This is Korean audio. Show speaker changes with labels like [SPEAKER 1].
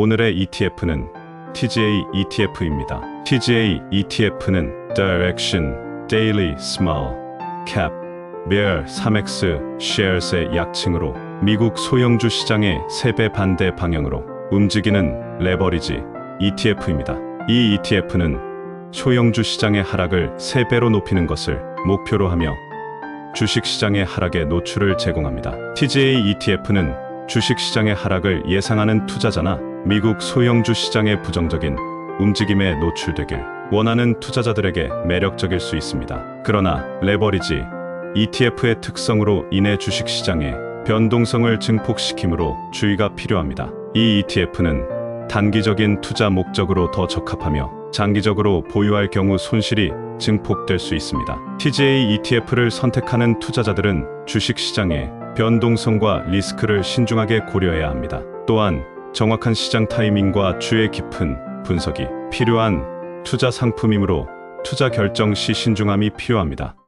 [SPEAKER 1] 오늘의 ETF는 TGA ETF입니다. TGA ETF는 Direction Daily Small Cap Bear 3X Shares의 약칭으로 미국 소형주 시장의 3배 반대 방향으로 움직이는 레버리지 ETF입니다. 이 ETF는 소형주 시장의 하락을 3배로 높이는 것을 목표로 하며 주식 시장의 하락에 노출을 제공합니다. TGA ETF는 주식 시장의 하락을 예상하는 투자자나 미국 소형주 시장의 부정적인 움직임에 노출되길 원하는 투자자들에게 매력적일 수 있습니다. 그러나 레버리지 ETF의 특성으로 인해 주식 시장의 변동성을 증폭시키므로 주의가 필요합니다. 이 ETF는 단기적인 투자 목적으로 더 적합하며 장기적으로 보유할 경우 손실이 증폭될 수 있습니다. TGA ETF를 선택하는 투자자들은 주식 시장의 변동성과 리스크를 신중하게 고려해야 합니다. 또한 정확한 시장 타이밍과 주의 깊은 분석이 필요한 투자 상품이므로 투자 결정 시 신중함이 필요합니다.